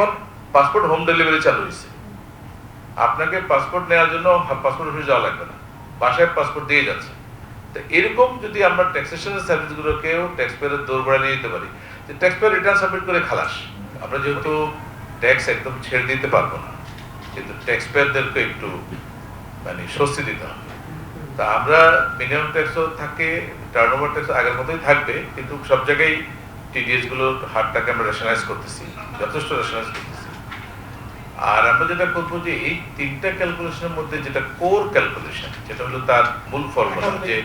এখন passport home delivery চালু হয়েছে আপনাকে পাসপোর্ট নেওয়ার জন্য পাসপোর্ট অফিসে যাওয়া লাগবে না। বাসায় পাসপোর্ট দিয়ে যাচ্ছে। তো এরকম যদি আমরা ট্যাক্সেশনের সার্ভিসগুলোকেও ট্যাক্স পেয়ারের দৌড় নিয়ে যেতে পারি যে ট্যাক্স পেয়ার রিটার্ন সাবমিট করে খালাস। আমরা যেহেতু ট্যাক্স একদম ছেড়ে দিতে পারব না, কিন্তু ট্যাক্স পেয়ারদেরকে একটু মানে স্বস্তি দিতে হবে। তা আমরা মিনিমাম ট্যাক্সও থাকে টার্ন ওভার ট্যাক্স আগের মতোই থাকবে, কিন্তু সব জায়গায় হারটাকে আমরা করতেছি যথেষ্ট করতেছি। আর আমরা যেটা করব যে এই তিনটা ক্যালকুলেশনের মধ্যে যেটা কোর ক্যালকুলেশন যেটা হলো তার মূল ফর্মুলা যে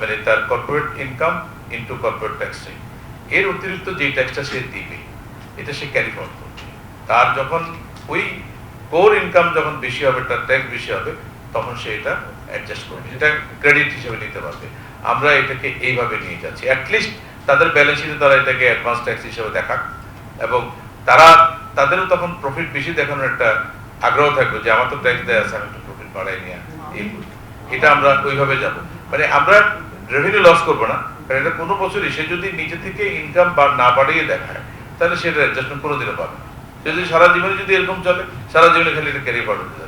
মানে তার corporate income into corporate tax এর অতিরিক্ত যে ট্যাক্সটা সে দিবে এটা সে ক্যারি ফরওয়ার্ড করবে। তার যখন ওই কোর ইনকাম যখন বেশি হবে তার ট্যাক্স বেশি হবে তখন সে এটা অ্যাডজাস্ট করবে এটা ক্রেডিট হিসেবে নিতে পারবে। আমরা এটাকে এইভাবে নিয়ে যাচ্ছি। অ্যাটলিস্ট তাদের ব্যালেন্স শিটে তারা এটাকে অ্যাডভান্স ট্যাক্স হিসেবে দেখাক। এবং তারা, তাদেরও তখন প্রফিট বেশি দেখানোর একটা আগ্রহ থাকবে যে, আমার তো ট্যাক্স দেয় আছে, আমি একটু প্রফিট বাড়াই নিয়ে এটা আমরা ওইভাবে যাব। মানে আমরা রেভিনিউ লস করব না, কারণ এটা কোনো বছরই সে যদি নিজে থেকে ইনকাম না বাড়িয়ে দেখায়, তাহলে সেটা অ্যাডজাস্টমেন্ট কোনোদিনও পাবে সে যদি সারা জীবনে যদি এরকম চলে, সারা জীবনে খালি এটা ক্যারিয়ার বাড়তে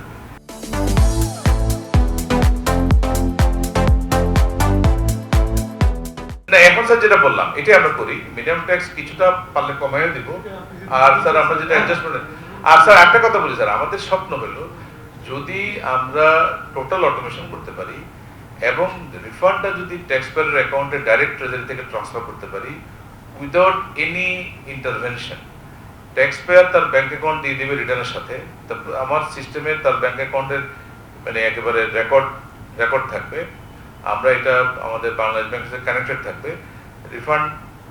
স্যার যেটা বললাম, এটাই আমরা করি। মিডিয়াম ট্যাক্স কিছুটা পারলে কমাইও দিব। আর স্যার আমরা যেটা অ্যাডজাস্টমেন্ট আর স্যার একটা কথা বলি স্যার আমাদের স্বপ্ন হলো যদি আমরা টোটাল অটোমেশন করতে পারি এবং রিফান্ডটা যদি অ্যাকাউন্টে ডাইরেক্ট ট্রেজারি থেকে ট্রান্সফার করতে পারি উইদাউট এনি ইন্টারভেনশন তার ব্যাংক অ্যাকাউন্ট দিয়ে দেবে রিটার্নের সাথে। আমার সিস্টেমে তার ব্যাংক অ্যাকাউন্টের মানে একেবারে রেকর্ড রেকর্ড থাকবে। আমরা এটা আমাদের বাংলাদেশ ব্যাংকের সাথে কানেক্টেড থাকবে। রিফান্ড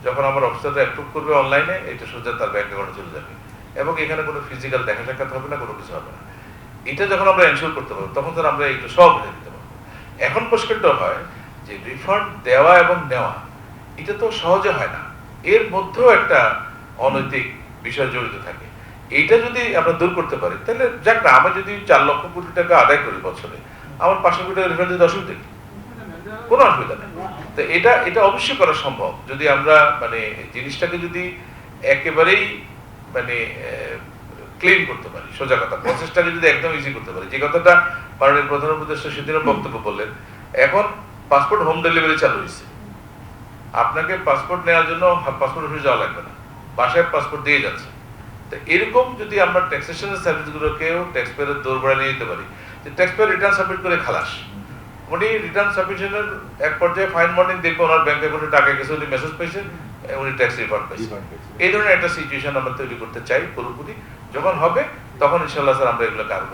যখন আমার অফিসাররা অ্যাপ্রুভ করবে অনলাইনে এটা সোজা তার ব্যাংক অ্যাকাউন্টে চলে যাবে। এবং এখানে কোনো ফিজিক্যাল দেখা সাক্ষাৎ হবে না, কোনো কিছু হবে না। এটা যখন আমরা এনশিওর করতে পারব, তখন স্যার আমরা এগুলো সব বুঝে দিতে পারব। এখন প্রশ্নটা হয় যে রিফান্ড দেওয়া এবং নেওয়া, এটা তো সহজে হয় না। এর মধ্যেও একটা অনৈতিক বিষয় জড়িত থাকে। এইটা যদি আমরা দূর করতে পারি, তাহলে যাক না, আমি যদি চার লক্ষ কোটি টাকা আদায় করি বছরে, আমার পাঁচশো কোটি টাকা রিফান্ড দিতে অসুবিধা? কোনো অসুবিধা নেই। তো এটা এটা অবশ্যই করা সম্ভব। যদি আমরা মানে জিনিসটাকে যদি একেবারেই মানে ক্লিন করতে পারি সোজা কথা প্রসেসটাকে যদি একদম ইজি করতে পারি যে কথাটা মাননীয় প্রধান উপদেষ্টা সেদিনও বক্তব্য বললেন এখন পাসপোর্ট হোম ডেলিভারি চালু হয়েছে। আপনাকে পাসপোর্ট নেওয়ার জন্য পাসপোর্ট অফিসে যাওয়া লাগবে না। বাসায় পাসপোর্ট দিয়ে যাচ্ছে। তো এরকম যদি আমরা ট্যাক্সেশনের সার্ভিসগুলোকেও ট্যাক্স পেয়ারের দৌড় নিয়ে যেতে পারি যে ট্যাক্স পেয়ার রিটার্ন সাবমিট করে খালাস। উনি রিটার্ন সাবমিশনের এক পর্যায়ে ফাইন মর্নিং দেখবে ওনার ব্যাংক অ্যাকাউন্টে টাকা গেছে উনি মেসেজ পেয়েছেন উনি ট্যাক্স রিফান্ড পেয়েছেন। এই ধরনের একটা সিচুয়েশন আমরা তৈরি করতে চাই পুরোপুরি। যখন হবে তখন ইনশাল্লাহ স্যার আমরা এগুলোকে আরও